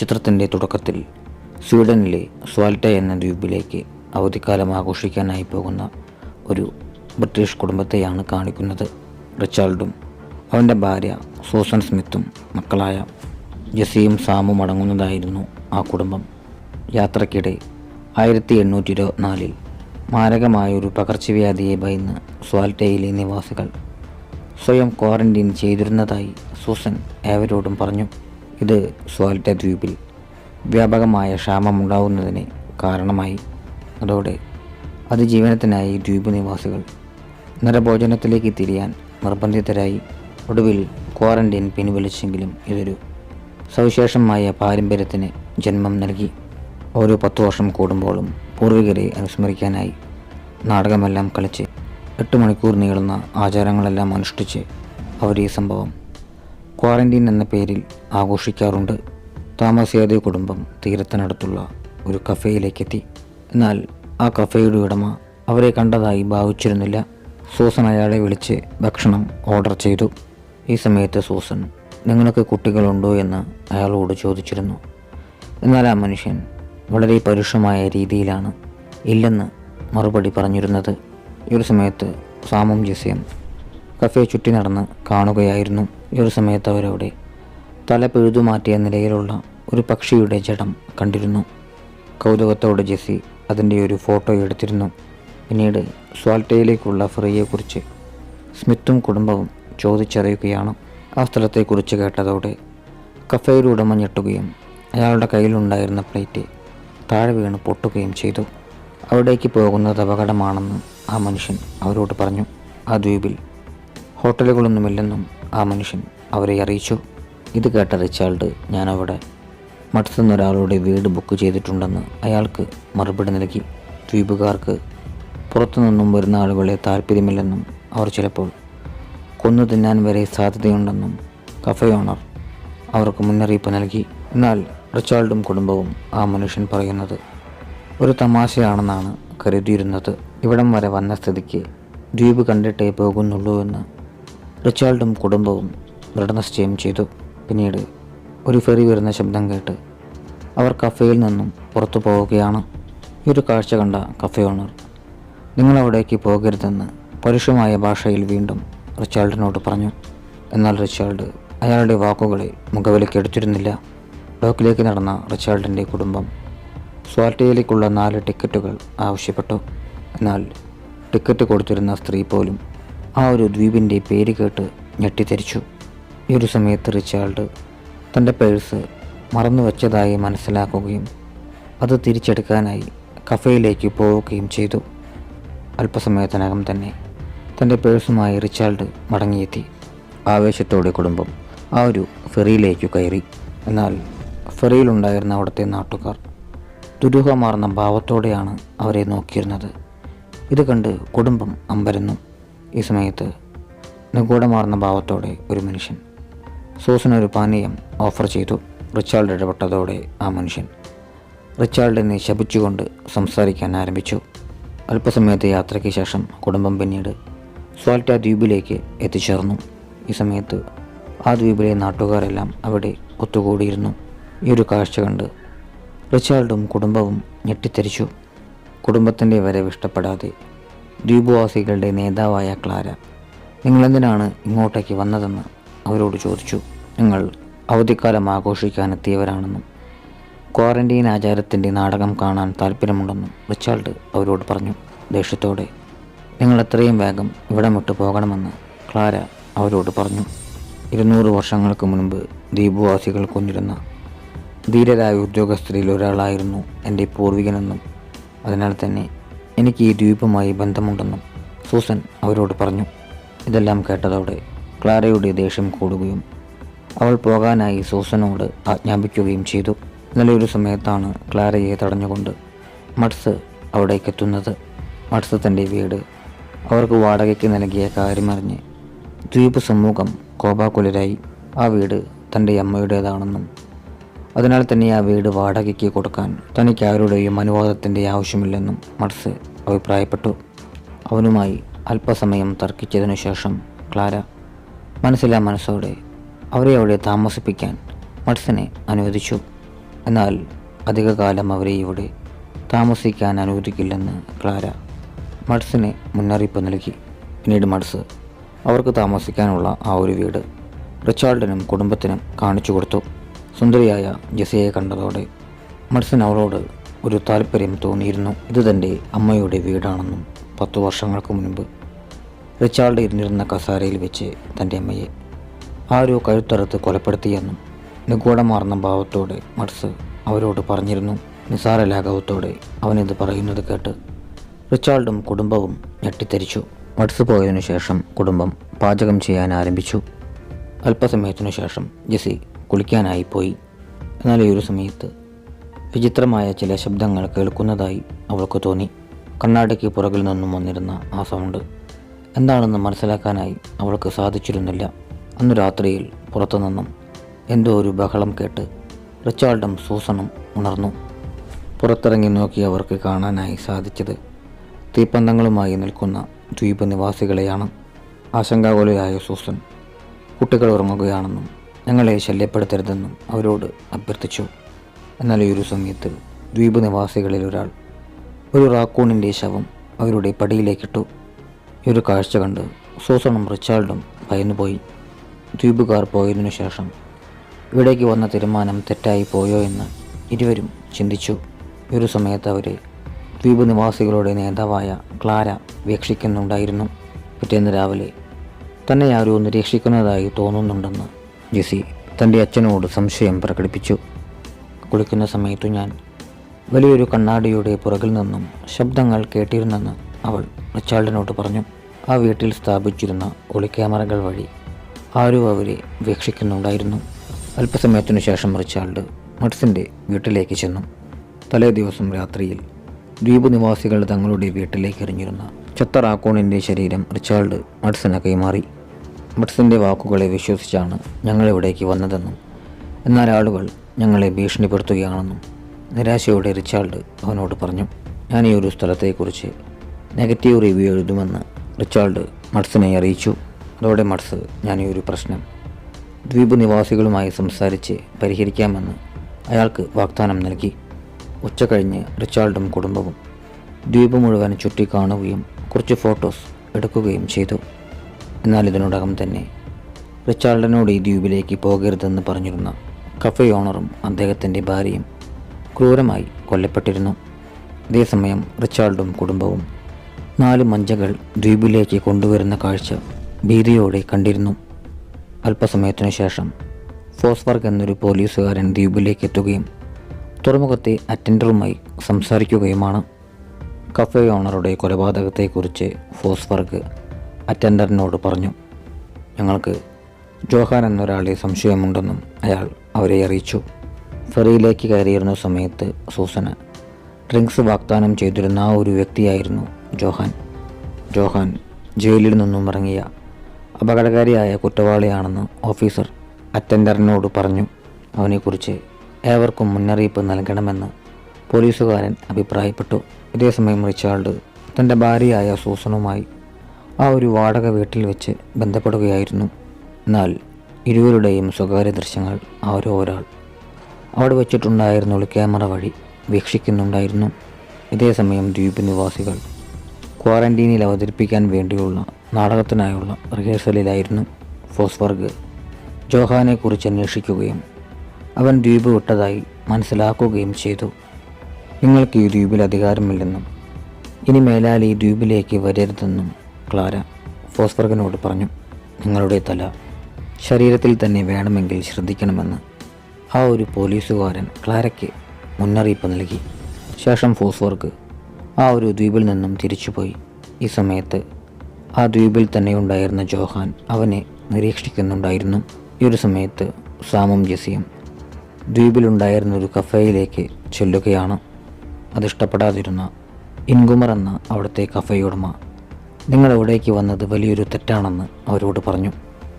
ചിത്രത്തിന്റെ തുടക്കത്തിൽ സ്വീഡനിലെ സ്വാൽട്ട എന്ന ദ്വീപിലേക്ക് അവധിക്കാലം ആഘോഷിക്കാനായി പോകുന്ന ഒരു ബ്രിട്ടീഷ് കുടുംബത്തെയാണ് കാണിക്കുന്നത്. റിച്ചാൾഡും അവന്റെ ഭാര്യ സൂസൺ സ്മിത്തും മക്കളായ ജെസിയും സാമും അടങ്ങുന്നതായിരുന്നു ആ കുടുംബം. യാത്രക്കിടെ ആയിരത്തി എണ്ണൂറ്റി ഇരുപത്തിനാലിൽ മാരകമായൊരു പകർച്ചവ്യാധിയെ ഭയന്ന് സ്വാൽട്ടയിലെ നിവാസികൾ സ്വയം ക്വാറന്റൈൻ ചെയ്തിരുന്നതായി സൂസൻ ഏവരോടും പറഞ്ഞു. ഇത് സ്വാൽട്ട ദ്വീപിൽ വ്യാപകമായ ക്ഷാമമുണ്ടാവുന്നതിന് കാരണമായി. അതോടെ അതിജീവനത്തിനായി ദ്വീപ് നിവാസികൾ നരഭോജനത്തിലേക്ക് തിരിയാൻ നിർബന്ധിതരായി. ഒടുവിൽ ക്വാറന്റൈൻ പിൻവലിച്ചെങ്കിലും ഇതൊരു സവിശേഷമായ പാരമ്പര്യത്തിന് ജന്മം നൽകി. ഓരോ പത്തു വർഷം കൂടുമ്പോഴും പൂർവികരെ അനുസ്മരിക്കാനായി നാടകമെല്ലാം കളിച്ച് എട്ട് മണിക്കൂർ നീളുന്ന ആചാരങ്ങളെല്ലാം അനുഷ്ഠിച്ച് അവർ ഈ സംഭവം ക്വാറന്റൈൻ എന്ന പേരിൽ ആഘോഷിക്കാറുണ്ട്. താമസിയാതെ കുടുംബം തീരത്തിനടുത്തുള്ള ഒരു കഫേയിലേക്കെത്തി. എന്നാൽ ആ കഫേയുടെ ഉടമ അവരെ കണ്ടതായി ഭാവിച്ചിരുന്നില്ല. സൂസൻ അയാളെ വിളിച്ച് ഭക്ഷണം ഓർഡർ ചെയ്തു. ഈ സമയത്ത് സൂസൻ നിങ്ങൾക്ക് കുട്ടികളുണ്ടോ? എന്ന് അയാളോട് ചോദിച്ചിരുന്നു. എന്നാൽ ആ മനുഷ്യൻ വളരെ പരുഷമായ രീതിയിലാണ്. ഇല്ലെന്ന് മറുപടി പറഞ്ഞിരുന്നത്. ഈ ഒരു സമയത്ത് സാമും ജിസയും കഫേ ചുറ്റി നടന്ന് കാണുകയായിരുന്നു ഈ ഒരു സമയത്ത് അവരവിടെ. തല പെഴുതുമാറ്റിയ നിലയിലുള്ള ഒരു പക്ഷിയുടെ ജഡം കണ്ടിരുന്നു. കൗതുകത്തോടെ ജെസ്സി അതിന്റെ ഒരു ഫോട്ടോ എടുത്തിരുന്നു. പിന്നീട് സ്വാൽട്ടയിലേക്കുള്ള ഫ്രീയെക്കുറിച്ച് സ്മിത്തും കുടുംബവും ചോദിച്ചറിയുകയാണ്. ആ സ്ഥലത്തെക്കുറിച്ച് കേട്ടതോടെ കഫേയുടെ ഉടമ ഞെട്ടുകയും അയാളുടെ കയ്യിലുണ്ടായിരുന്ന പ്ലേറ്റ് താഴെ വീണ് പൊട്ടുകയും ചെയ്തു. അവിടേക്ക് പോകുന്നത് അപകടമാണെന്ന് ആ മനുഷ്യൻ അവരോട് പറഞ്ഞു. ആ ദ്വീപിൽ ഹോട്ടലുകളൊന്നുമില്ലെന്നും ആ മനുഷ്യൻ അവരെ അറിയിച്ചു. ഇത് കേട്ട റിച്ചാൾഡ് ഞാനവിടെ. മറ്റൊരാളുടെ വീട് ബുക്ക് ചെയ്തിട്ടുണ്ടെന്ന് അയാൾക്ക് മറുപടി നൽകി. ദ്വീപുകാർക്ക് പുറത്തുനിന്നും വരുന്ന ആളുകളെ താല്പര്യമില്ലെന്നും അവർ ചിലപ്പോൾ കൊന്നു തിന്നാൻ വരെ സാധ്യതയുണ്ടെന്നും കഫേ ഓണർ അവർക്ക് മുന്നറിയിപ്പ് നൽകി. എന്നാൽ റിച്ചാൾഡും കുടുംബവും ആ മനുഷ്യൻ പറയുന്നത് ഒരു തമാശയാണെന്നാണ് കരുതിയിരുന്നത്. ഇവിടം വരെ വന്ന സ്ഥിതിക്ക് ദ്വീപ് കണ്ടിട്ടേ പോകുന്നുള്ളൂ എന്ന് റിച്ചാൾഡും കുടുംബവും ദൃഢനിശ്ചയം ചെയ്തു. പിന്നീട് ഒരു ഫെറി വരുന്ന ശബ്ദം കേട്ട് അവർ കഫേയിൽ നിന്നും പുറത്തു പോവുകയാണ്. ഈ ഒരു കാഴ്ച കണ്ട കഫേ ഓണർ നിങ്ങൾ അവിടേക്ക് പോകരുതെന്ന് പരുഷമായ ഭാഷയിൽ വീണ്ടും റിച്ചാൾഡിനോട് പറഞ്ഞു. എന്നാൽ റിച്ചാൾഡ് അയാളുടെ വാക്കുകളെ മുഖവിലേക്ക് എടുത്തിരുന്നില്ല. ഡോക്കിലേക്ക് നടന്ന റിച്ചാൾഡിന്റെ കുടുംബം സ്വാൽട്ടയിലേക്കുള്ള നാല് ടിക്കറ്റുകൾ ആവശ്യപ്പെട്ടു. എന്നാൽ ടിക്കറ്റ് കൊടുത്തിരുന്ന സ്ത്രീ പോലും ആ ഒരു ദ്വീപിന്റെ പേര് കേട്ട് ഞെട്ടിത്തെരിച്ചു. ഈ ഒരു സമയത്ത് റിച്ചാൾഡ് തന്റെ പേഴ്സ് മറന്നു വച്ചതായി മനസ്സിലാക്കുകയും അത് തിരിച്ചെടുക്കാനായി കഫേയിലേക്ക് പോവുകയും ചെയ്തു. അല്പസമയത്തിനകം തന്നെ തന്റെ പേഴ്സുമായി റിച്ചാൾഡ് മടങ്ങിയെത്തി. ആവേശത്തോടെ കുടുംബം ആ ഒരു ഫെറിയിലേക്ക് കയറി. എന്നാൽ ഫെറിയിലുണ്ടായിരുന്ന അവിടുത്തെ നാട്ടുകാർ ദുരൂഹമാർന്ന ഭാവത്തോടെയാണ് അവരെ നോക്കിയിരുന്നത്. ഇത് കണ്ട് കുടുംബം അമ്പരന്നു. ഈ സമയത്ത് നിഗൂഢമാർന്ന ഭാവത്തോടെ ഒരു മനുഷ്യൻ സൂസനൊരു പാനീയം ഓഫർ ചെയ്തു. റിച്ചാൾഡ് ഇടപെട്ടതോടെ ആ മനുഷ്യൻ റിച്ചാൾഡിനെ ശപിച്ചുകൊണ്ട് സംസാരിക്കാൻ ആരംഭിച്ചു. അല്പസമയത്തെ യാത്രയ്ക്ക് ശേഷം കുടുംബം പിന്നീട് സ്വാൽറ്റ ദ്വീപിലേക്ക് എത്തിച്ചേർന്നു. ഈ സമയത്ത് ആ ദ്വീപിലെ നാട്ടുകാരെല്ലാം അവിടെ ഒത്തുകൂടിയിരുന്നു. ഈ ഒരു കാഴ്ച കണ്ട് റിച്ചാൾഡും കുടുംബവും ഞെട്ടിത്തെരിച്ചു കുടുംബത്തിന്റെ വരവ് ഇഷ്ടപ്പെടാതെ ദ്വീപവാസികളുടെ നേതാവായ ക്ലാര നിങ്ങളെന്തിനാണ് ഇങ്ങോട്ടേക്ക് വന്നതെന്ന് അവരോട് ചോദിച്ചു. നിങ്ങൾ അവധിക്കാലം ആഘോഷിക്കാനെത്തിയവരാണെന്നും ക്വാറന്റീൻ ആചാരത്തിന്റെ നാടകം കാണാൻ താല്പര്യമുണ്ടെന്നും റിച്ചാൾഡ് അവരോട് പറഞ്ഞു. ദേഷ്യത്തോടെ നിങ്ങൾ എത്രയും വേഗം ഇവിടം വിട്ടു പോകണമെന്ന് ക്ലാര അവരോട് പറഞ്ഞു. ഇരുന്നൂറ് വർഷങ്ങൾക്ക് മുൻപ് ദ്വീപവാസികൾ കൊന്നിരുന്ന ധീരരായ ഉദ്യോഗസ്ഥരിൽ ഒരാളായിരുന്നു എന്റെ പൂർവികനെന്നും അതിനാൽ തന്നെ എനിക്ക് ഈ ദ്വീപുമായി ബന്ധമുണ്ടെന്നും സൂസൻ അവരോട് പറഞ്ഞു. ഇതെല്ലാം കേട്ടതോടെ ക്ലാരയുടെ ദേഷ്യം കൂടുകയും അവൾ പോകാനായി സൂസനോട് ആജ്ഞാപിക്കുകയും ചെയ്തു. നല്ലൊരു സമയത്താണ് ക്ലാരയെ തടഞ്ഞുകൊണ്ട് മഡ്സ് അവിടേക്കെത്തുന്നത്. മഡ്സ് തന്റെ വീട് അവർക്ക് വാടകയ്ക്ക് നൽകിയ കാര്യമറിഞ്ഞ് ദ്വീപ് സമൂഹം കോപാകുലരായി. ആ വീട് തന്റെ അമ്മയുടേതാണെന്നും അതിനാൽ തന്നെ ആ വീട് വാടകയ്ക്ക് കൊടുക്കാൻ തനിക്ക് ആരുടെയും അനുവാദത്തിന്റെ ആവശ്യമില്ലെന്നും മർസ് അഭിപ്രായപ്പെട്ടു. അവനുമായി അല്പസമയം തർക്കിച്ചതിനു ശേഷം ക്ലാര മനസ്സിലാ മനസ്സോടെ അവരെ അവിടെ താമസിപ്പിക്കാൻ മർസിനെ അനുവദിച്ചു. എന്നാൽ അധികകാലം അവരെ ഇവിടെ താമസിക്കാൻ അനുവദിക്കില്ലെന്ന് ക്ലാര മഡ്സിന് മുന്നറിയിപ്പ് നൽകി. പിന്നീട് മഡ്സ് അവർക്ക് താമസിക്കാനുള്ള ആ ഒരു വീട് റിച്ചാർഡിനും കുടുംബത്തിനും കാണിച്ചു കൊടുത്തു. സുന്ദരിയായ ജസയെ കണ്ടതോടെ മത്സൻ അവളോട് ഒരു താല്പര്യം തോന്നിയിരുന്നു. ഇത് തന്റെ അമ്മയുടെ വീടാണെന്നും പത്തു വർഷങ്ങൾക്ക് മുൻപ് റിച്ചാർഡ് ഇരുന്നിരുന്ന കസാരയിൽ വെച്ച് തന്റെ അമ്മയെ ആരോ കഴുത്തറുത്ത് കൊലപ്പെടുത്തിയെന്നും നിഗൂഢമാർന്ന ഭാവത്തോടെ മത്സ് അവരോട് പറഞ്ഞിരുന്നു. നിസാര ലാഘവത്തോടെ അവനിത് പറയുന്നത് കേട്ട് റിച്ചാർഡും കുടുംബവും ഞെട്ടിത്തരിച്ചു. മത്സ് പോയതിനു ശേഷം കുടുംബം പാചകം ചെയ്യാൻ ആരംഭിച്ചു. അല്പസമയത്തിനു ശേഷം ജെസി കുളിക്കാനായി പോയി. എന്നാൽ ഈ ഒരു സമയത്ത് വിചിത്രമായ ചില ശബ്ദങ്ങൾ കേൾക്കുന്നതായി അവൾക്ക് തോന്നി. കണ്ണാടയ്ക്ക് പുറകിൽ നിന്നും വന്നിരുന്ന ആ സൗണ്ട്. എന്താണെന്ന് മനസ്സിലാക്കാനായി അവൾക്ക് സാധിച്ചിരുന്നില്ല. അന്ന് രാത്രിയിൽ പുറത്തുനിന്നും എന്തോ ഒരു ബഹളം കേട്ട് റിച്ചാൾഡും സൂസണും ഉണർന്നു. പുറത്തിറങ്ങി നോക്കി അവർക്ക് കാണാനായി സാധിച്ചത് തീപ്പന്തങ്ങളുമായി നിൽക്കുന്ന ദ്വീപ് നിവാസികളെയാണ്. ആശങ്കാകുലയായ സൂസൻ കുട്ടികൾ ഉറങ്ങുകയാണെന്നും ഞങ്ങളെ ശല്യപ്പെടുത്തരുതെന്നും അവരോട് അഭ്യർത്ഥിച്ചു. എന്നാൽ ഈ ഒരു സമയത്ത് ദ്വീപ് നിവാസികളിൽ ഒരാൾ ഒരു റാക്കൂണിന്റെ ശവം അവരുടെ പടിയിലേക്കിട്ടു. ഈ ഒരു കാഴ്ച കണ്ട് സൂസണും റിച്ചാർഡും ഭയന്നുപോയി. ദ്വീപുകാർ പോയതിനു ശേഷം ഇവിടേക്ക് വന്ന തീരുമാനം തെറ്റായി പോയോ എന്ന് ഇരുവരും ചിന്തിച്ചു. ഈ ഒരു സമയത്ത് അവരെ ദ്വീപ് നിവാസികളുടെ നേതാവായ ക്ലാര വീക്ഷിക്കുന്നുണ്ടായിരുന്നു. പിറ്റേന്ന് രാവിലെ തന്നെ ആരോ നിരീക്ഷിക്കുന്നതായി തോന്നുന്നുണ്ടെന്ന് ജെസി തന്റെ അച്ഛനോട് സംശയം പ്രകടിപ്പിച്ചു. കുളിക്കുന്ന സമയത്തു ഞാൻ വലിയൊരു കണ്ണാടിയുടെ പുറകിൽ നിന്നും ശബ്ദങ്ങൾ കേട്ടിരുന്നെന്ന് അവൾ റിച്ചാൾഡിനോട് പറഞ്ഞു. ആ വീട്ടിൽ സ്ഥാപിച്ചിരുന്ന ഒളിക്യാമറകൾ വഴി ആരും അവരെ വീക്ഷിക്കുന്നുണ്ടായിരുന്നു. അല്പസമയത്തിനു ശേഷം റിച്ചാൾഡ് മഡ്സിന്റെ വീട്ടിലേക്ക് ചെന്നു. തലേ ദിവസം രാത്രിയിൽ ദ്വീപ് നിവാസികൾ തങ്ങളുടെ വീട്ടിലേക്ക് എറിഞ്ഞിരുന്ന ചത്തറാക്കോണിന്റെ ശരീരം റിച്ചാൾഡ് മഡ്സിനെ കൈമാറി. മഡ്സിന്റെ വാക്കുകളെ വിശ്വസിച്ചാണ് ഞങ്ങളിവിടേക്ക് വന്നതെന്നും എന്നാൽ ആളുകൾ ഞങ്ങളെ ഭീഷണിപ്പെടുത്തുകയാണെന്നും നിരാശയോടെ റിച്ചാർഡ് അവനോട് പറഞ്ഞു ഞാൻ ഈ ഒരു സ്ഥലത്തെക്കുറിച്ച് നെഗറ്റീവ് റിവ്യൂ എഴുതുമെന്ന് റിച്ചാർഡ് മഡ്സിനെ അറിയിച്ചു. അതോടെ മഡ്സ് ഞാൻ ഈ ഒരു പ്രശ്നം ദ്വീപ് നിവാസികളുമായി സംസാരിച്ച് പരിഹരിക്കാമെന്ന് അയാൾക്ക് വാഗ്ദാനം നൽകി. ഉച്ച കഴിഞ്ഞ് റിച്ചാർഡും കുടുംബവും ദ്വീപ് മുഴുവൻ ചുറ്റിക്കാണുകയും കുറച്ച് ഫോട്ടോസ് എടുക്കുകയും ചെയ്തു. എന്നാൽ ഇതിനോടകം തന്നെ റിച്ചാർഡിനോട് ഈ ദ്വീപിലേക്ക് പോകരുതെന്ന് പറഞ്ഞിരുന്ന കഫേ ഓണറും അദ്ദേഹത്തിന്റെ ഭാര്യയും ക്രൂരമായി കൊല്ലപ്പെട്ടിരുന്നു. അതേസമയം റിച്ചാർഡും കുടുംബവും നാല് മഞ്ചകൾ ദ്വീപിലേക്ക് കൊണ്ടുവരുന്ന കാഴ്ച ഭീതിയോടെ കണ്ടിരുന്നു. അല്പസമയത്തിനു ശേഷം ഫോസ്വർഗ് എന്നൊരു പോലീസുകാരൻ ദ്വീപിലേക്ക് എത്തുകയും തുറമുഖത്തെ അറ്റൻഡറുമായി സംസാരിക്കുകയുമാണ്. കഫേ ഓണറുടെ കൊലപാതകത്തെക്കുറിച്ച് ഫോസ്ബർഗ് അറ്റൻഡറിനോട് പറഞ്ഞു. ഞങ്ങൾക്ക് ജോഹാൻ എന്നൊരാളെ സംശയമുണ്ടെന്നും അയാൾ അവരെ അറിയിച്ചു. ഫെറിയിലേക്ക് കയറിയിരുന്ന സമയത്ത് സൂസന ഡ്രിങ്ക്സ് വാഗ്ദാനം ചെയ്തിരുന്ന ആ ഒരു വ്യക്തിയായിരുന്നു ജോഹാൻ. ജോഹാൻ ജയിലിൽ നിന്നും ഇറങ്ങിയ അപകടകാരിയായ കുറ്റവാളിയാണെന്ന് ഓഫീസർ അറ്റൻഡറിനോട് പറഞ്ഞു. അവനെക്കുറിച്ച് ഏവർക്കും മുന്നറിയിപ്പ് നൽകണമെന്ന് പോലീസുകാരൻ അഭിപ്രായപ്പെട്ടു. ഇതേസമയം റിച്ചാൾഡ് തന്റെ ഭാര്യയായ സൂസനുമായി ആ ഒരു വാടക വീട്ടിൽ വെച്ച് ബന്ധപ്പെടുകയായിരുന്നു. എന്നാൽ ഇരുവരുടെയും സ്വകാര്യ ദൃശ്യങ്ങൾ ആരോ ഒരാൾ അവിടെ വെച്ചിട്ടുണ്ടായിരുന്നു ക്യാമറ വഴി വീക്ഷിക്കുന്നുണ്ടായിരുന്നു. ഇതേസമയം ദ്വീപ് നിവാസികൾ ക്വാറന്റീനിൽ അവതരിപ്പിക്കാൻ വേണ്ടിയുള്ള നാടകത്തിനായുള്ള റിഹേഴ്സലിലായിരുന്നു ഫോസ്ബർഗ് ജോഹാനെക്കുറിച്ച് അന്വേഷിക്കുകയും അവൻ ദ്വീപ് വിട്ടതായി മനസ്സിലാക്കുകയും ചെയ്തു. നിങ്ങൾക്ക് ഈ ദ്വീപിൽ അധികാരമില്ലെന്നും ഇനി മേലാൽ ഈ ദ്വീപിലേക്ക് വരരുതെന്നും ക്ലാര ഫോസ്ബർഗിനോട് പറഞ്ഞു നിങ്ങളുടെ തല ശരീരത്തിൽ തന്നെ വേണമെങ്കിൽ ശ്രദ്ധിക്കണമെന്ന്. ആ ഒരു പോലീസുകാരൻ ക്ലാരയ്ക്ക് മുന്നറിയിപ്പ് നൽകി. ശേഷം ഫോസ്ബർഗ് ആ ഒരു ദ്വീപിൽ നിന്നും തിരിച്ചുപോയി. ഈ സമയത്ത് ആ ദ്വീപിൽ തന്നെ ഉണ്ടായിരുന്ന ജോഹാൻ അവനെ നിരീക്ഷിക്കുന്നുണ്ടായിരുന്നു. ഈ ഒരു സമയത്ത് സാമും ജെസിയും ദ്വീപിലുണ്ടായിരുന്ന ഒരു കഫേയിലേക്ക് ചെല്ലുകയാണ്. അതിഷ്ടപ്പെടാതിരുന്ന ഇൻകുമർ എന്ന അവിടുത്തെ ഉടമ നിങ്ങൾ ഇവിടേക്ക് വന്നത് വലിയൊരു തെറ്റാണെന്ന് അവരോട് പറഞ്ഞു.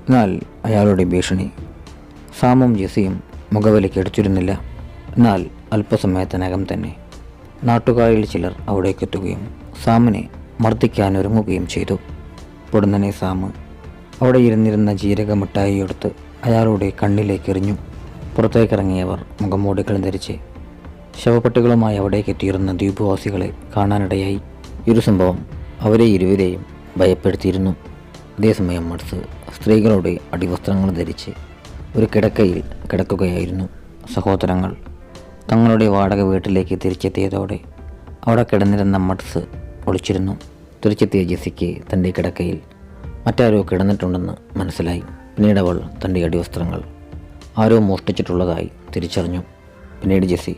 എന്നാൽ അയാളുടെ ഭീഷണി സാമും ജെസിയും മുഖവിലേക്ക് അടിച്ചിരുന്നില്ല. എന്നാൽ അല്പസമയത്തിനകം തന്നെ നാട്ടുകാരിൽ ചിലർ അവിടേക്ക് എത്തുകയും സാമിനെ മർദ്ദിക്കാനൊരുങ്ങുകയും ചെയ്തു. പൊടുന്നനെ സാമ് അവിടെ ഇരുന്നിരുന്ന ജീരക മിഠായി എടുത്ത് അയാളുടെ കണ്ണിലേക്ക് എറിഞ്ഞു. പുറത്തേക്കിറങ്ങിയവർ മുഖംമൂടികൾ ധരിച്ച് ശവപ്പെട്ടികളുമായി അവിടേക്ക് എത്തിയിരുന്ന ദ്വീപവാസികളെ കാണാനിടയായി. ഒരു സംഭവം അവരെ ഇരുവരെയും ഭയപ്പെടുത്തിയിരുന്നു. അതേസമയം മർസ് സ്ത്രീകളുടെ അടിവസ്ത്രങ്ങൾ ധരിച്ച് ഒരു കിടക്കയിൽ കിടക്കുകയായിരുന്നു സഹോദരങ്ങൾ. തങ്ങളുടെ വാടക വീട്ടിലേക്ക് തിരിച്ചെത്തിയതോടെ അവിടെ കിടന്നിരുന്ന മഡ്സ് ഒളിച്ചിരുന്നു. തിരിച്ചെത്തിയ ജെസിക്ക് തന്റെ കിടക്കയിൽ മറ്റാരോ കിടന്നിട്ടുണ്ടെന്ന് മനസ്സിലായി. പിന്നീട് അവൾ തന്റെ അടിവസ്ത്രങ്ങൾ ആരോ മോഷ്ടിച്ചിട്ടുള്ളതായി തിരിച്ചറിഞ്ഞു. പിന്നീട് ജെസി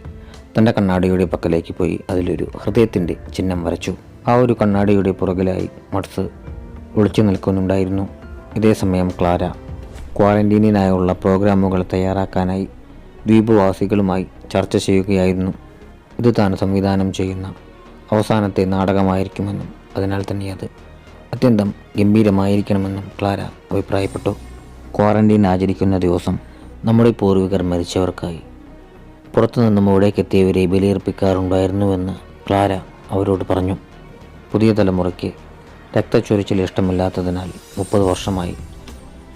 തന്റെ കണ്ണാടിയുടെ പക്കലേക്ക് പോയി അതിലൊരു ഹൃദയത്തിന്റെ ചിഹ്നം വരച്ചു. ആ ഒരു കണ്ണാടിയുടെ പുറകിലായി മഡ്സ് ഒളിച്ചു നിൽക്കുന്നുണ്ടായിരുന്നു. ഇതേസമയം ക്ലാര ക്വാറന്റീനിനായുള്ള പ്രോഗ്രാമുകൾ തയ്യാറാക്കാനായി ദ്വീപവാസികളുമായി ചർച്ച ചെയ്യുകയായിരുന്നു. ഇത് താൻ സംവിധാനം ചെയ്യുന്ന അവസാനത്തെ നാടകമായിരിക്കുമെന്നും അതിനാൽ തന്നെ അത് അത്യന്തം ഗംഭീരമായിരിക്കണമെന്നും ക്ലാര അഭിപ്രായപ്പെട്ടു. ക്വാറന്റീൻ ആചരിക്കുന്ന ദിവസം നമ്മുടെ പൂർവികർ മരിച്ചവർക്കായി പുറത്തുനിന്നും ഇവിടേക്കെത്തിയവരെ ബലിയർപ്പിക്കാറുണ്ടായിരുന്നുവെന്ന് ക്ലാര അവരോട് പറഞ്ഞു. പുതിയ തലമുറയ്ക്ക് രക്തച്ചൊരിച്ചിൽ ഇഷ്ടമില്ലാത്തതിനാൽ മുപ്പത് വർഷമായി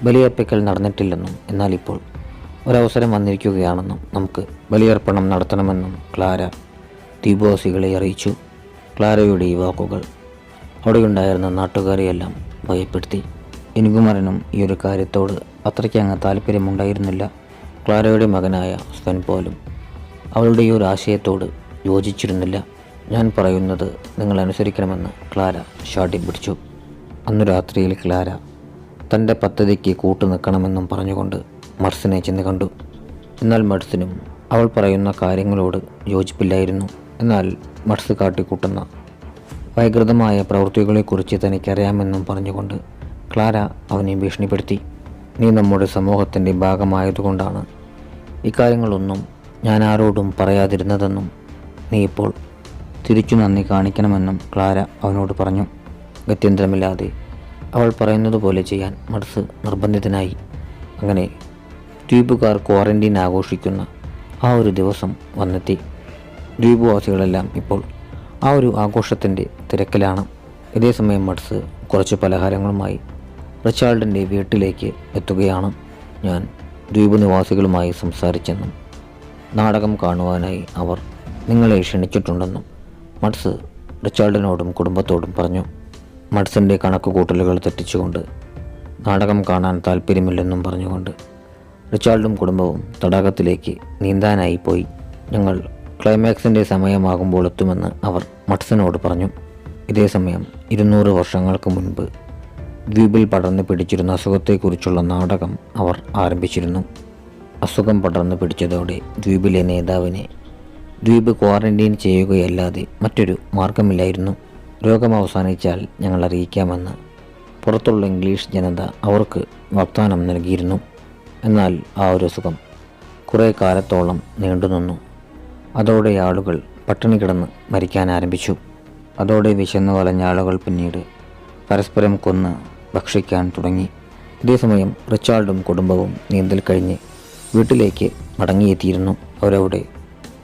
ബലിയർപ്പിക്കൽ നടന്നിട്ടില്ലെന്നും എന്നാൽ ഇപ്പോൾ ഒരവസരം വന്നിരിക്കുകയാണെന്നും നമുക്ക് ബലിയർപ്പണം നടത്തണമെന്നും ക്ലാര ദ്വീപവാസികളെ അറിയിച്ചു. ക്ലാരയുടെ ഈ വാക്കുകൾ അവിടെയുണ്ടായിരുന്ന നാട്ടുകാരെയെല്ലാം ഭയപ്പെടുത്തി. ഇനുകുമരനും ഈ ഒരു കാര്യത്തോട് അത്രയ്ക്ക് അങ്ങ് താല്പര്യമുണ്ടായിരുന്നില്ല. ക്ലാരയുടെ മകനായ സ്വൻ പോലും അവളുടെ ഈ ഒരു ആശയത്തോട് യോജിച്ചിരുന്നില്ല. ഞാൻ പറയുന്നത് നിങ്ങൾ അനുസരിക്കണമെന്ന് ക്ലാര ഷാട്ടി പിടിച്ചു. അന്നു രാത്രിയിൽ ക്ലാര തന്റെ പദ്ധതിക്ക് കൂട്ടു നിൽക്കണമെന്നും പറഞ്ഞുകൊണ്ട് മർസിനെ ചെന്ന് കണ്ടു. എന്നാൽ മർസിനും അവൾ പറയുന്ന കാര്യങ്ങളോട് യോജിപ്പില്ലായിരുന്നു. എന്നാൽ മർസ് കാട്ടിക്കൂട്ടുന്ന വൈകൃതമായ പ്രവൃത്തികളെക്കുറിച്ച് തനിക്കറിയാമെന്നും പറഞ്ഞുകൊണ്ട് ക്ലാര അവനെ ഭീഷണിപ്പെടുത്തി. നീ നമ്മുടെ സമൂഹത്തിന്റെ ഭാഗമായതുകൊണ്ടാണ് ഇക്കാര്യങ്ങളൊന്നും ഞാൻ ആരോടും പറയാതിരുന്നതെന്നും നീ ഇപ്പോൾ തിരിച്ചു നന്ദി കാണിക്കണമെന്നും ക്ലാര അവനോട് പറഞ്ഞു. ഗത്യന്തരമില്ലാതെ അവൾ പറയുന്നത് പോലെ ചെയ്യാൻ മർസ് നിർബന്ധിതനായി. അങ്ങനെ ദ്വീപുകാർ ക്വാറന്റീൻ ആഘോഷിക്കുന്ന ആ ഒരു ദിവസം വന്നെത്തി. ദ്വീപുവാസികളെല്ലാം ഇപ്പോൾ ആ ഒരു ആഘോഷത്തിന്റെ തിരക്കിലാണ്. ഇതേസമയം മഡ്സ് കുറച്ച് പലഹാരങ്ങളുമായി റിച്ചാൾഡിന്റെ വീട്ടിലേക്ക് എത്തുകയാണ് ഞാൻ ദ്വീപ് നിവാസികളുമായി സംസാരിച്ചെന്നും നാടകം കാണുവാനായി അവർ നിങ്ങളെ ക്ഷണിച്ചിട്ടുണ്ടെന്നും മഡ്സ് റിച്ചാൾഡിനോടും കുടുംബത്തോടും പറഞ്ഞു മഡ്സിന്റെ കണക്കുകൂട്ടലുകൾ തെറ്റിച്ചുകൊണ്ട് നാടകം കാണാൻ താല്പര്യമില്ലെന്നും പറഞ്ഞുകൊണ്ട് റിച്ചാൾഡും കുടുംബവും തടാകത്തിലേക്ക് നീന്താനായി പോയി. ഞങ്ങൾ ക്ലൈമാക്സിന്റെ സമയമാകുമ്പോൾ എത്തുമെന്ന് അവർ മട്സനോട് പറഞ്ഞു. ഇതേ സമയം ഇരുന്നൂറ് വർഷങ്ങൾക്ക് മുൻപ് ദ്വീപിൽ പടർന്നു പിടിച്ചിരുന്ന അസുഖത്തെക്കുറിച്ചുള്ള നാടകം അവർ ആരംഭിച്ചിരുന്നു. അസുഖം പടർന്നു പിടിച്ചതോടെ ദ്വീപിലെ നേതാവിനെ ദ്വീപ് ക്വാറന്റൈൻ ചെയ്യുകയല്ലാതെ മറ്റൊരു മാർഗമില്ലായിരുന്നു രോഗം അവസാനിച്ചാൽ ഞങ്ങൾ അറിയിക്കാമെന്ന് പുറത്തുള്ള ഇംഗ്ലീഷ് ജനത അവർക്ക് വാഗ്ദാനം നൽകിയിരുന്നു. എന്നാൽ ആ ഒരു സുഖം കുറേ കാലത്തോളം നീണ്ടുനിന്നു. അതോടെ ആളുകൾ പട്ടിണി കിടന്ന് മരിക്കാൻ ആരംഭിച്ചു. അതോടെ വിശന്നു വലഞ്ഞ ആളുകൾ പിന്നീട് പരസ്പരം കൊന്ന് ഭക്ഷിക്കാൻ തുടങ്ങി. അതേസമയം റിച്ചാർഡും കുടുംബവും നീന്തൽ കഴിഞ്ഞ് വീട്ടിലേക്ക് മടങ്ങിയെത്തിയിരുന്നു. അവരവിടെ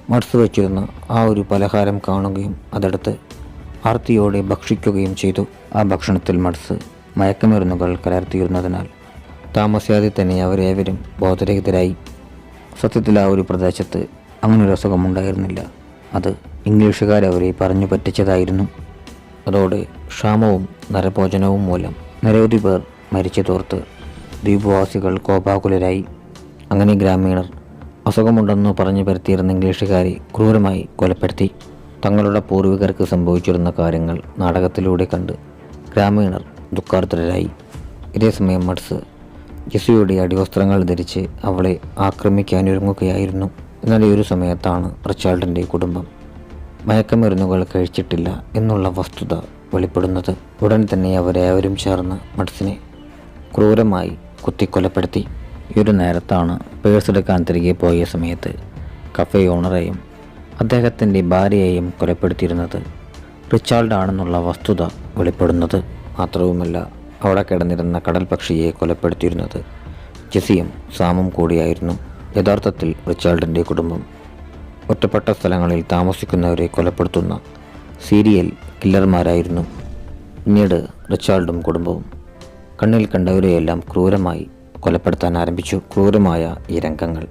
മട്സ് വെച്ചിരുന്ന ആ ഒരു പലഹാരം കാണുകയും അതെടുത്ത് ആർത്തിയോടെ ഭക്ഷിക്കുകയും ചെയ്തു. ആ ഭക്ഷണത്തിൽ മട്സ് മയക്കമരുന്നുകൾ കലർത്തിയിരുന്നതിനാൽ താമസിയാതെ തന്നെ അവരേവരും ബോധരഹിതരായി. സത്യത്തിൽ ആ ഒരു പ്രദേശത്ത് അങ്ങനൊരു അസുഖമുണ്ടായിരുന്നില്ല. അത് ഇംഗ്ലീഷുകാരവരെ പറഞ്ഞു പറ്റിച്ചതായിരുന്നു. അതോടെ ക്ഷാമവും നരഭോജനവും മൂലം നിരവധി പേർ മരിച്ചു തോർത്ത് ദ്വീപവാസികൾ കോപാകുലരായി. അങ്ങനെ ഗ്രാമീണർ അസുഖമുണ്ടെന്ന് പറഞ്ഞു പരത്തിയിരുന്ന ഇംഗ്ലീഷുകാരെ ക്രൂരമായി കൊലപ്പെടുത്തി. തങ്ങളുടെ പൂർവികർക്ക് സംഭവിച്ചിരുന്ന കാര്യങ്ങൾ നാടകത്തിലൂടെ കണ്ട് ഗ്രാമീണർ ദുഃഖാർത്തരായി ഇതേസമയം മഡ്സ് ജെസിയുടെ അടിവസ്ത്രങ്ങൾ ധരിച്ച് അവളെ ആക്രമിക്കാനൊരുങ്ങുകയായിരുന്നു. എന്നാൽ ഈ ഒരു സമയത്താണ് റിച്ചാൾഡിന്റെ കുടുംബം മയക്കമരുന്നുകൾ കഴിച്ചിട്ടില്ല എന്നുള്ള വസ്തുത വെളിപ്പെടുന്നത്. ഉടൻ തന്നെ അവരെ അവരും ചേർന്ന് മഡ്സിനെ ക്രൂരമായി കുത്തിക്കൊലപ്പെടുത്തി. ഈ ഒരു നേരത്താണ് പേഴ്സ് എടുക്കാൻ തിരികെ പോയ സമയത്ത് കഫേ ഓണറെയും അദ്ദേഹത്തിന്റെ ഭാര്യയെയും കൊലപ്പെടുത്തിയിരുന്നത്. റിച്ചാൾഡ് ആണെന്നുള്ള വസ്തുത വെളിപ്പെടുന്നത് മാത്രവുമല്ല അവിടെ കിടന്നിരുന്ന കടൽ പക്ഷിയെ കൊലപ്പെടുത്തിയിരുന്നത്. ജെസിയും സാമും കൂടിയായിരുന്നു യഥാർത്ഥത്തിൽ റിച്ചാൾഡിന്റെ കുടുംബം. ഒറ്റപ്പെട്ട സ്ഥലങ്ങളിൽ താമസിക്കുന്നവരെ കൊലപ്പെടുത്തുന്ന സീരിയൽ കില്ലർമാരായിരുന്നു പിന്നീട് റിച്ചാൾഡും കുടുംബവും. കണ്ണിൽ കണ്ടവരെയെല്ലാം ക്രൂരമായി കൊലപ്പെടുത്താൻ ആരംഭിച്ചു. ക്രൂരമായ ഈ രംഗങ്ങൾ.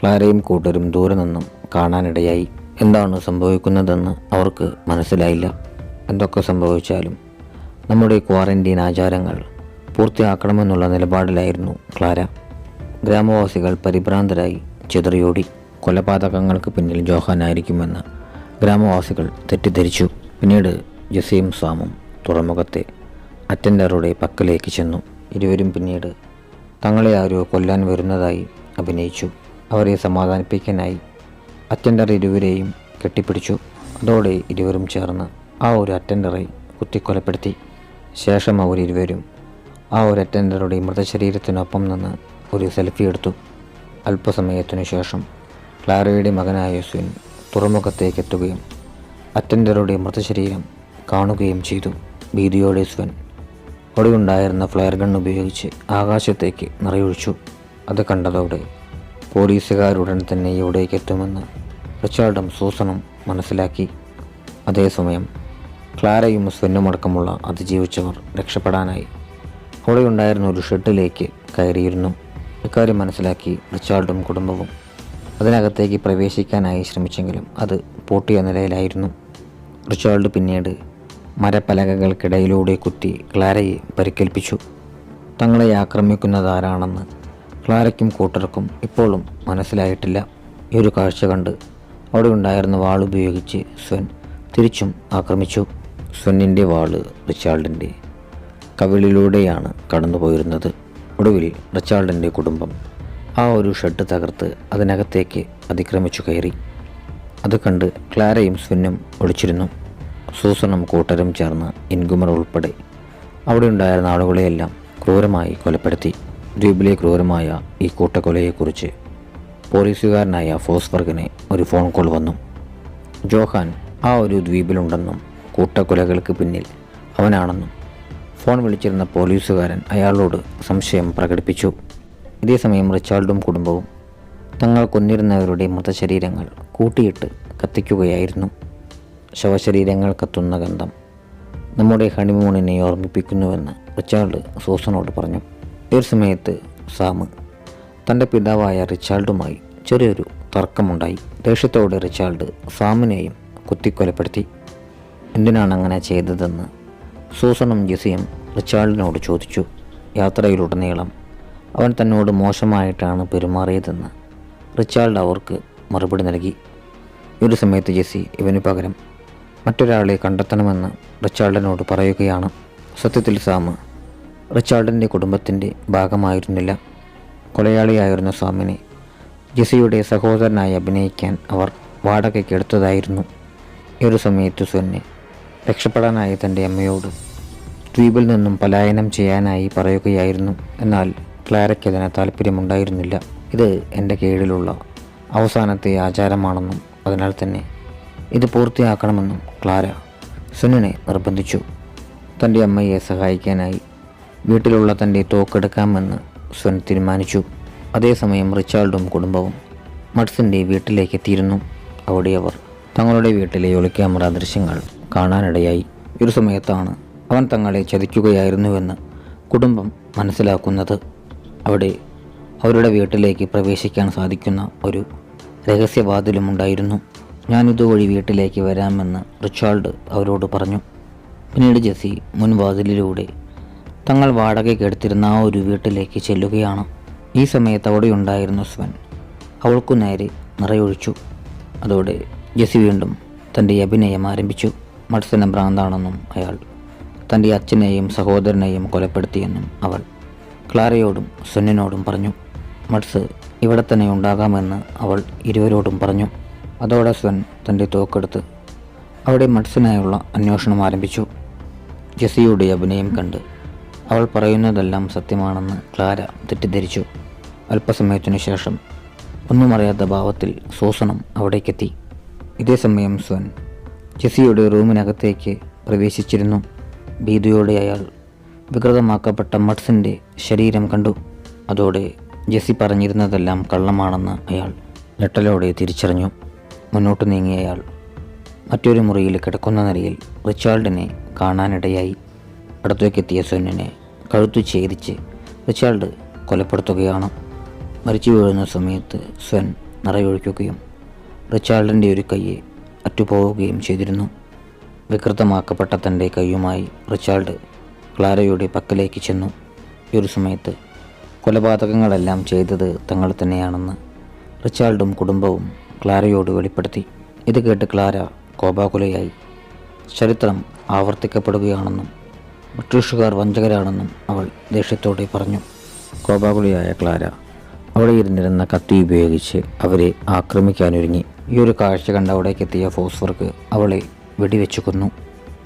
ക്ലാരയും കൂട്ടരും ദൂരെ നിന്നും കാണാനിടയായി. എന്താണ് സംഭവിക്കുന്നതെന്ന് അവർക്ക് മനസ്സിലായില്ല. എന്തൊക്കെ സംഭവിച്ചാലും നമ്മുടെ ക്വാറന്റീൻ ആചാരങ്ങൾ പൂർത്തിയാക്കണമെന്നുള്ള നിലപാടിലായിരുന്നു ക്ലാര. ഗ്രാമവാസികൾ പരിഭ്രാന്തരായി ചിതറിയോടി. കൊലപാതകങ്ങൾക്ക് പിന്നിൽ ജോഹാനായിരിക്കുമെന്ന് ഗ്രാമവാസികൾ തെറ്റിദ്ധരിച്ചു. പിന്നീട് ജസീം സാമും തുറമുഖത്തെ അറ്റൻഡറുടെ പക്കലേക്ക് ചെന്നു. ഇരുവരും പിന്നീട് തങ്ങളെ ആരോ കൊല്ലാൻ വരുന്നതായി അഭിനയിച്ചു. അവരെ സമാധാനിപ്പിക്കാനായി അറ്റൻഡർ ഇരുവരെയും കെട്ടിപ്പിടിച്ചു. അതോടെ ഇരുവരും ചേർന്ന് ആ ഒരു അറ്റൻഡറെ കുത്തിക്കൊലപ്പെടുത്തി. ശേഷം അവരിരുവരും ആ ഒരു അറ്റൻഡറുടെ മൃതശരീരത്തിനൊപ്പം നിന്ന് ഒരു സെൽഫി എടുത്തു. അല്പസമയത്തിനു ശേഷം ക്ലാരയുടെ മകനായ സ്വിൻ തുറമുഖത്തേക്കെത്തുകയും അറ്റൻഡറുടെ മൃതശരീരം കാണുകയും ചെയ്തു. ഭീതിയോടെ സ്വൻ അവിടെയുണ്ടായിരുന്ന ഫ്ലയർ ഗൺ ഉപയോഗിച്ച് ആകാശത്തേക്ക് നിറയൊഴിച്ചു അത് കണ്ടതോടെ പോലീസുകാരുടൻ തന്നെ ഇവിടേക്ക് എത്തുമെന്ന് റിച്ചാർഡും സൂസണും മനസ്സിലാക്കി. അതേസമയം ക്ലാരയും സ്വന്നുമടക്കമുള്ള അതിജീവിച്ചവർ രക്ഷപ്പെടാനായി അവിടെയുണ്ടായിരുന്ന ഒരു ഷെഡിലേക്ക് കയറിയിരുന്നു. ഇക്കാര്യം മനസ്സിലാക്കി റിച്ചാർഡും കുടുംബവും അതിനകത്തേക്ക് പ്രവേശിക്കാനായി ശ്രമിച്ചെങ്കിലും അത് പൂട്ടിയ നിലയിലായിരുന്നു. റിച്ചാർഡ് പിന്നീട് മരപ്പലകകൾക്കിടയിലൂടെ കുത്തി ക്ലാരയെ പരിക്കേൽപ്പിച്ചു. തങ്ങളെ ആക്രമിക്കുന്നതാരാണെന്ന് ക്ലാരയ്ക്കും കൂട്ടർക്കും ഇപ്പോഴും മനസ്സിലായിട്ടില്ല. ഈ ഒരു കാഴ്ച കണ്ട് അവിടെ ഉണ്ടായിരുന്ന വാളുപയോഗിച്ച് സ്വൻ തിരിച്ചും ആക്രമിച്ചു. സ്വന്നിന്റെ വാൾ റിച്ചാൾഡിന്റെ കവിളിലൂടെയാണ് കടന്നുപോയിരുന്നത്. ഒടുവിൽ റിച്ചാൾഡിന്റെ കുടുംബം ആ ഒരു ഷെഡ് തകർത്ത് അതിനകത്തേക്ക് അതിക്രമിച്ചു കയറി. അത് കണ്ട് ക്ലാരയും സ്വന്നും ഒളിച്ചിരുന്നു. സൂസണും കൂട്ടരും ചേർന്ന് ഇൻകുമർ ഉൾപ്പെടെ അവിടെ ഉണ്ടായിരുന്ന ആളുകളെയെല്ലാം ക്രൂരമായി കൊലപ്പെടുത്തി. ദ്വീപിലെ ക്രൂരമായ ഈ കൂട്ടക്കൊലയെക്കുറിച്ച് പോലീസുകാരനായ ഫോസ്ബർഗിന് ഒരു ഫോൺ കോൾ വന്നു. ജോഹാൻ ആ ഒരു ദ്വീപിലുണ്ടെന്നും കൂട്ടക്കൊലകൾക്ക് പിന്നിൽ അവനാണെന്നും ഫോൺ വിളിച്ചിരുന്ന പോലീസുകാരൻ അയാളോട് സംശയം പ്രകടിപ്പിച്ചു. ഇതേസമയം റിച്ചാർഡും കുടുംബവും തങ്ങൾ കൊന്നിരുന്നവരുടെ മൃതശരീരങ്ങൾ കൂട്ടിയിട്ട് കത്തിക്കുകയായിരുന്നു. ശവശരീരങ്ങൾ കത്തുന്ന ഗന്ധം നമ്മുടെ ഹണിമൂണിനെ ഓർമ്മിപ്പിക്കുന്നുവെന്ന് റിച്ചാർഡ് സൂസനോട് പറഞ്ഞു. ഒരു സമയത്ത് സാമ് തന്റെ പിതാവായ റിച്ചാർഡുമായി ചെറിയൊരു തർക്കമുണ്ടായി. ദേഷ്യത്തോടെ റിച്ചാർഡ് സാമിനെയും കുത്തിക്കൊലപ്പെടുത്തി. എന്തിനാണ് അങ്ങനെ ചെയ്തതെന്ന് സൂസണും ജെസിയും റിച്ചാർഡിനോട് ചോദിച്ചു. യാത്രയിലുടനീളം അവൻ തന്നോട് മോശമായിട്ടാണ് പെരുമാറിയതെന്ന് റിച്ചാർഡ് അവർക്ക് മറുപടി നൽകി. ഒരു സമയത്ത് ജെസ്സി ഇവന് പകരം മറ്റൊരാളെ കണ്ടെത്തണമെന്ന് റിച്ചാർഡിനോട് പറയുകയാണ്. സത്യത്തിൽ സാമ് റിച്ചാർഡിന്റെ കുടുംബത്തിന്റെ ഭാഗമായിരുന്നില്ല. കൊലയാളിയായിരുന്ന സ്വാമിനെ ജെസിയുടെ സഹോദരനായി അഭിനയിക്കാൻ അവർ വാടകയ്ക്ക് എടുത്തതായിരുന്നു. ഒരു സമയത്ത് സുന്നെ രക്ഷപ്പെടാനായി തന്റെ അമ്മയോട് ദ്വീപിൽ നിന്നും പലായനം ചെയ്യാനായി പറയുകയായിരുന്നു. എന്നാൽ ക്ലാരയ്ക്ക് അതിന് താല്പര്യമുണ്ടായിരുന്നില്ല ഇത് എന്റെ കീഴിലുള്ള അവസാനത്തെ ആചാരമാണെന്നും അതിനാൽ തന്നെ ഇത് പൂർത്തിയാക്കണമെന്നും ക്ലാര സുനിനെ നിർബന്ധിച്ചു. തന്റെ അമ്മയെ സഹായിക്കാനായി വീട്ടിലുള്ള തന്റെ തോക്കെടുക്കാമെന്ന് സുൻ തീരുമാനിച്ചു. അതേസമയം റിച്ചാൾഡും കുടുംബവും മഡ്സിന്റെ വീട്ടിലേക്ക് എത്തിയിരുന്നു അവിടെ അവർ തങ്ങളുടെ വീട്ടിലെ ഒളിക്യാമറ ദൃശ്യങ്ങൾ കാണാനിടയായി. ഒരു സമയത്താണ് അവൻ തങ്ങളെ ചതിക്കുകയായിരുന്നുവെന്ന് കുടുംബം മനസ്സിലാക്കുന്നത്. അവിടെ അവരുടെ വീട്ടിലേക്ക് പ്രവേശിക്കാൻ സാധിക്കുന്ന ഒരു രഹസ്യവാതിലുമുണ്ടായിരുന്നു. ഞാനിതുവഴി വീട്ടിലേക്ക് വരാമെന്ന് റിച്ചാൾഡ് അവരോട് പറഞ്ഞു. പിന്നീട് ജെസ്സി മുൻവാതിലിലൂടെ തങ്ങൾ വാടകയ്ക്ക് എടുത്തിരുന്ന ആ ഒരു വീട്ടിലേക്ക് ചെല്ലുകയാണ്. ഈ സമയത്ത് അവിടെ ഉണ്ടായിരുന്ന സ്വൻ അവൾക്കു നേരെ നിറയൊഴിച്ചു. അതോടെ ജെസ്സി വീണ്ടും തന്റെ അഭിനയം ആരംഭിച്ചു. മത്സരം ഭ്രാന്താണെന്നും അയാൾ തന്റെ അച്ഛനെയും സഹോദരനെയും കൊലപ്പെടുത്തിയെന്നും അവൾ ക്ലാരയോടും സ്വന്നിനോടും പറഞ്ഞു. മഡ്സ് ഇവിടെ തന്നെ ഉണ്ടാകാമെന്ന് അവൾ ഇരുവരോടും പറഞ്ഞു. അതോടെ സ്വൻ തന്റെ തോക്കെടുത്ത് അവിടെ മഡ്സിനായുള്ള അന്വേഷണം ആരംഭിച്ചു. ജെസിയുടെ അഭിനയം കണ്ട് അവൾ പറയുന്നതെല്ലാം സത്യമാണെന്ന് ക്ലാര തെറ്റിദ്ധരിച്ചു. അല്പസമയത്തിനു ശേഷം ഒന്നും അറിയാത്ത ഭാവത്തിൽ സൂസണം അവിടേക്കെത്തി. ഇതേ സമയം സ്വൻ ജെസിയുടെ റൂമിനകത്തേക്ക് പ്രവേശിച്ചിരുന്നു. ഭീതിയോടെ അയാൾ വികൃതമാക്കപ്പെട്ട മഡ്സിന്റെ ശരീരം കണ്ടു. അതോടെ ജെസി പറഞ്ഞിരുന്നതെല്ലാം കള്ളമാണെന്ന് അയാൾ ഞെട്ടലോടെ തിരിച്ചറിഞ്ഞു. മുന്നോട്ട് നീങ്ങിയയാൾ മറ്റൊരു മുറിയിൽ കിടക്കുന്ന നിലയിൽ റിച്ചാൾഡിനെ കാണാനിടയായി. അടുത്തേക്കെത്തിയ സൊന്നിനെ കഴുത്തു ഛേദിച്ച് റിച്ചാൾഡ് കൊലപ്പെടുത്തുകയാണ്. മരിച്ചു വീഴുന്ന സമയത്ത് സ്വൻ നിറയൊഴിക്കുകയും റിച്ചാൾഡിന്റെ ഒരു കൈയെ അറ്റുപോവുകയും ചെയ്തിരുന്നു. വികൃതമാക്കപ്പെട്ട തന്റെ കൈയുമായി റിച്ചാൾഡ് ക്ലാരയുടെ പക്കലേക്ക് ചെന്നു. ഈ ഒരു സമയത്ത് കൊലപാതകങ്ങളെല്ലാം ചെയ്തത് തങ്ങൾ തന്നെയാണെന്ന് റിച്ചാൾഡും കുടുംബവും ക്ലാരയോട് വെളിപ്പെടുത്തി. ഇത് കേട്ട് ക്ലാര കോപാകുലയായി. ചരിത്രം ആവർത്തിക്കപ്പെടുകയാണെന്നും ബ്രിട്ടീഷുകാർ വഞ്ചകരാണെന്നും അവൾ ദേഷ്യത്തോടെ പറഞ്ഞു. കോപാകുലയായ ക്ലാര അവിടെ ഇരുന്നിരുന്ന കത്തി ഉപയോഗിച്ച് അവരെ ആക്രമിക്കാനൊരുങ്ങി. ഈ ഒരു കാഴ്ച കണ്ട അവിടേക്ക് എത്തിയ ഫോസ്ഫർക്ക് അവളെ വെടിവെച്ചു കൊന്നു.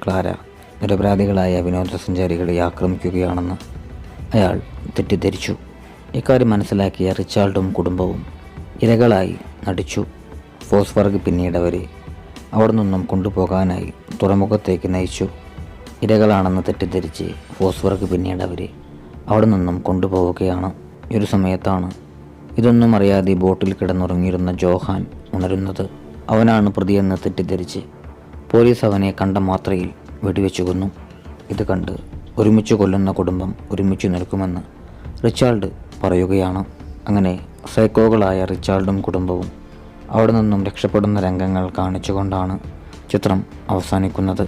ക്ലാര നിരപരാധികളായ വിനോദസഞ്ചാരികളെ ആക്രമിക്കുകയാണെന്ന് അയാൾ തെറ്റിദ്ധരിച്ചു. ഇക്കാര്യം മനസ്സിലാക്കിയ റിച്ചാൾഡും കുടുംബവും ഇരകളായി നടിച്ചു. ഫോസ്ഫർക്ക് പിന്നീട് അവരെ അവിടെ നിന്നും കൊണ്ടുപോകാനായി തുറമുഖത്തേക്ക് നയിച്ചു. ഇരകളാണെന്ന് തെറ്റിദ്ധരിച്ച് ഫോസ്ബർഗ് പിന്നീട് അവരെ അവിടെ നിന്നും കൊണ്ടുപോവുകയാണ്. ഒരു സമയത്താണ് ഇതൊന്നും അറിയാതെ ബോട്ടിൽ കിടന്നുറങ്ങിയിരുന്ന ജോഹാൻ ഉണരുന്നത്. അവനാണ് പ്രതിയെന്ന് തെറ്റിദ്ധരിച്ച് പോലീസ് അവനെ കണ്ട മാത്രയിൽ വെടിവെച്ചു കൊന്നു. ഇത് കണ്ട് ഒരുമിച്ച് കൊല്ലുന്ന കുടുംബം ഒരുമിച്ച് നിൽക്കുമെന്ന് റിച്ചാൾഡ് പറയുകയാണ്. അങ്ങനെ സൈക്കോകളായ റിച്ചാൾഡും കുടുംബവും അവിടെ നിന്നും രക്ഷപ്പെടുന്ന രംഗങ്ങൾ കാണിച്ചുകൊണ്ടാണ് ചിത്രം അവസാനിക്കുന്നത്.